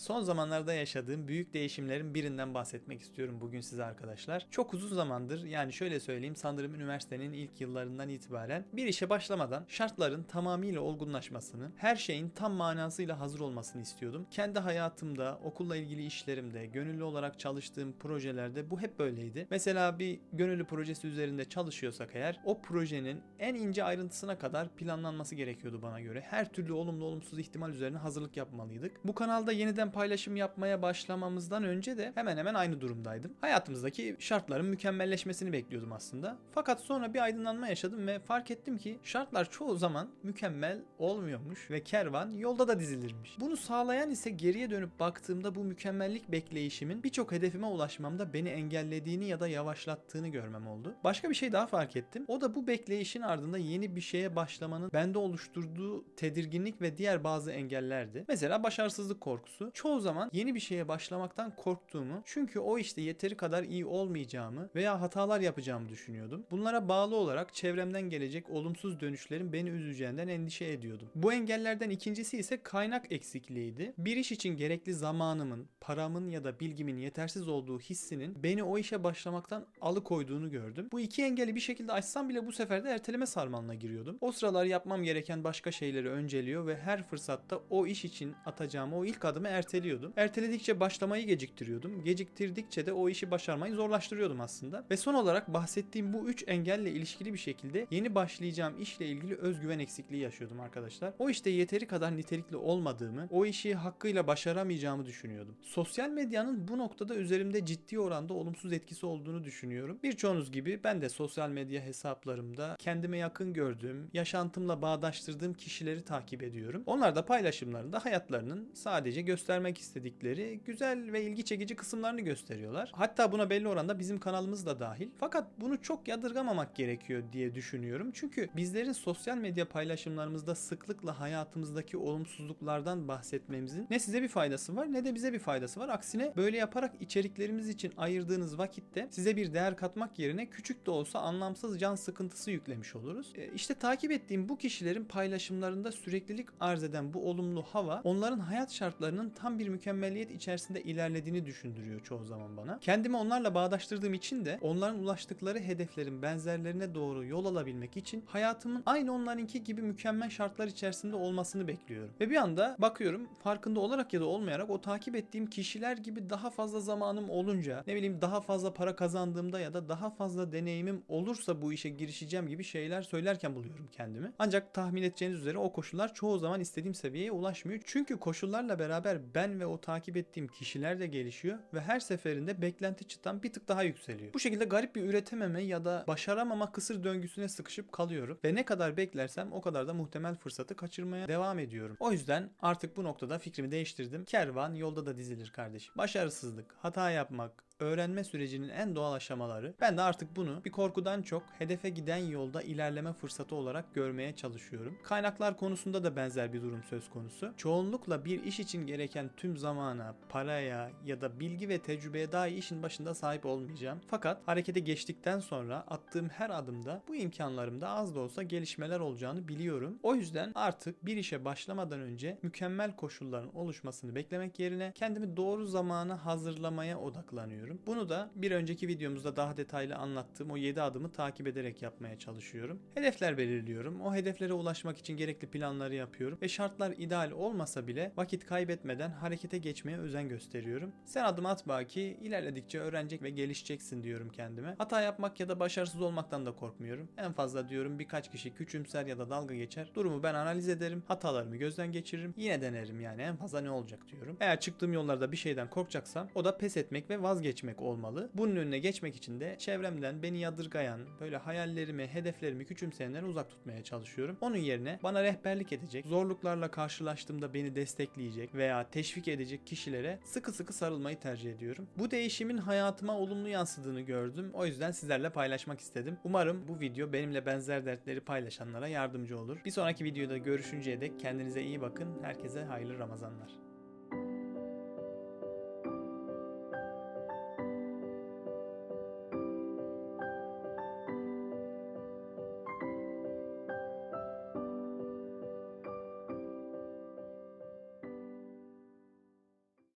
Son zamanlarda yaşadığım büyük değişimlerin birinden bahsetmek istiyorum bugün size arkadaşlar. Çok uzun zamandır yani şöyle söyleyeyim sanırım üniversitenin ilk yıllarından itibaren bir işe başlamadan şartların tamamıyla olgunlaşmasını, her şeyin tam manasıyla hazır olmasını istiyordum. Kendi hayatımda, okulla ilgili işlerimde, gönüllü olarak çalıştığım projelerde bu hep böyleydi. Mesela bir gönüllü projesi üzerinde çalışıyorsak eğer o projenin en ince ayrıntısına kadar planlanması gerekiyordu bana göre. Her türlü olumlu olumsuz ihtimal üzerine hazırlık yapmalıydık. Bu kanalda yeniden paylaşım yapmaya başlamamızdan önce de hemen hemen aynı durumdaydım. Hayatımızdaki şartların mükemmelleşmesini bekliyordum aslında. Fakat sonra bir aydınlanma yaşadım ve fark ettim ki şartlar çoğu zaman mükemmel olmuyormuş ve kervan yolda da dizilirmiş. Bunu sağlayan ise geriye dönüp baktığımda bu mükemmellik bekleyişimin birçok hedefime ulaşmamda beni engellediğini ya da yavaşlattığını görmem oldu. Başka bir şey daha fark ettim. O da bu bekleyişin ardında yeni bir şeye başlamanın bende oluşturduğu tedirginlik ve diğer bazı engellerdi. Mesela başarısızlık korkusu. Çoğu zaman yeni bir şeye başlamaktan korktuğumu çünkü o işte yeteri kadar iyi olmayacağımı veya hatalar yapacağımı düşünüyordum. Bunlara bağlı olarak çevremden gelecek olumsuz dönüşlerin beni üzeceğinden endişe ediyordum. Bu engellerden ikincisi ise kaynak eksikliğiydi. Bir iş için gerekli zamanımın, paramın ya da bilgimin yetersiz olduğu hissinin beni o işe başlamaktan alıkoyduğunu gördüm. Bu iki engeli bir şekilde aşsam bile bu sefer de erteleme sarmalına giriyordum. O sıralar yapmam gereken başka şeyleri önceliyor ve her fırsatta o iş için atacağım o ilk adımı erteliyordum. Erteledikçe başlamayı geciktiriyordum. Geciktirdikçe de o işi başarmayı zorlaştırıyordum aslında. Ve son olarak bahsettiğim bu üç engelle ilişkili bir şekilde yeni başlayacağım işle ilgili özgüven eksikliği yaşıyordum arkadaşlar. O işte yeteri kadar nitelikli olmadığımı, o işi hakkıyla başaramayacağımı düşünüyordum. Sosyal medyanın bu noktada üzerimde ciddi oranda olumsuz etkisi olduğunu düşünüyorum. Birçoğunuz gibi ben de sosyal medya hesaplarımda kendime yakın gördüğüm, yaşantımla bağdaştırdığım kişileri takip ediyorum. Onlar da paylaşımlarında hayatlarının sadece göstermek istedikleri güzel ve ilgi çekici kısımlarını gösteriyorlar. Hatta buna belli oranda bizim kanalımız da dahil. Fakat bunu çok yadırgamamak gerekiyor diye düşünüyorum. Çünkü bizlerin sosyal medya paylaşımlarımızda sıklıkla hayatımızdaki olumsuzluklardan bahsetmemizin ne size bir faydası var ne de bize bir faydası var. Aksine böyle yaparak içeriklerimiz için ayırdığınız vakitte size bir değer katmak yerine küçük de olsa anlamsız can sıkıntısı yüklemiş oluruz. E, işte takip ettiğim bu kişilerin paylaşımlarında süreklilik arz eden bu olumlu hava onların hayat şartlarının tam bir mükemmelliyet içerisinde ilerlediğini düşündürüyor çoğu zaman bana. Kendimi onlarla bağdaştırdığım için de onların ulaştıkları hedeflerin benzerlerine doğru yol alabilmek için hayatımın aynı onlarınki gibi mükemmel şartlar içerisinde olmasını bekliyorum. Ve bir anda bakıyorum farkında olarak ya da olmayarak o takip ettiğim kişiler gibi daha fazla zamanım olunca ne bileyim daha fazla para kazandığımda ya da daha fazla deneyimim olursa bu işe girişeceğim gibi şeyler söylerken buluyorum kendimi. Ancak tahmin edeceğiniz üzere o koşullar çoğu zaman istediğim seviyeye ulaşmıyor. Çünkü koşullarla beraber ben ve o takip ettiğim kişiler de gelişiyor ve her seferinde beklenti çıtan bir tık daha yükseliyor. Bu şekilde garip bir üretememe ya da başaramama kısır döngüsüne sıkışıp kalıyorum ve ne kadar beklersem o kadar da muhtemel fırsatı kaçırmaya devam ediyorum. O yüzden artık bu noktada fikrimi değiştirdim. Kervan yolda da dizilir kardeşim. Başarısızlık, hata yapmak, öğrenme sürecinin en doğal aşamaları. Ben de artık bunu bir korkudan çok hedefe giden yolda ilerleme fırsatı olarak görmeye çalışıyorum. Kaynaklar konusunda da benzer bir durum söz konusu. Çoğunlukla bir iş için gereken tüm zamana, paraya ya da bilgi ve tecrübeye dahi işin başında sahip olmayacağım. Fakat harekete geçtikten sonra attığım her adımda bu imkanlarımda az da olsa gelişmeler olacağını biliyorum. O yüzden artık bir işe başlamadan önce mükemmel koşulların oluşmasını beklemek yerine kendimi doğru zamana hazırlamaya odaklanıyorum. Bunu da bir önceki videomuzda daha detaylı anlattığım o 7 adımı takip ederek yapmaya çalışıyorum. Hedefler belirliyorum. O hedeflere ulaşmak için gerekli planları yapıyorum ve şartlar ideal olmasa bile vakit kaybetmeden harekete geçmeye özen gösteriyorum. Sen adım at baki ilerledikçe öğrenecek ve gelişeceksin diyorum kendime. Hata yapmak ya da başarısız olmaktan da korkmuyorum. En fazla diyorum birkaç kişi küçümser ya da dalga geçer. Durumu ben analiz ederim. Hatalarımı gözden geçiririm. Yine denerim yani en fazla ne olacak diyorum. Eğer çıktığım yollarda bir şeyden korkacaksam o da pes etmek ve vazgeçmek olmalı. Bunun önüne geçmek için de çevremden beni yadırgayan, böyle hayallerimi, hedeflerimi küçümseyenleri uzak tutmaya çalışıyorum. Onun yerine bana rehberlik edecek, zorluklarla karşılaştığımda beni destekleyecek veya teşvik edecek kişilere sıkı sıkı sarılmayı tercih ediyorum. Bu değişimin hayatıma olumlu yansıdığını gördüm. O yüzden sizlerle paylaşmak istedim. Umarım bu video benimle benzer dertleri paylaşanlara yardımcı olur. Bir sonraki videoda görüşünceye dek kendinize iyi bakın. Herkese hayırlı Ramazanlar.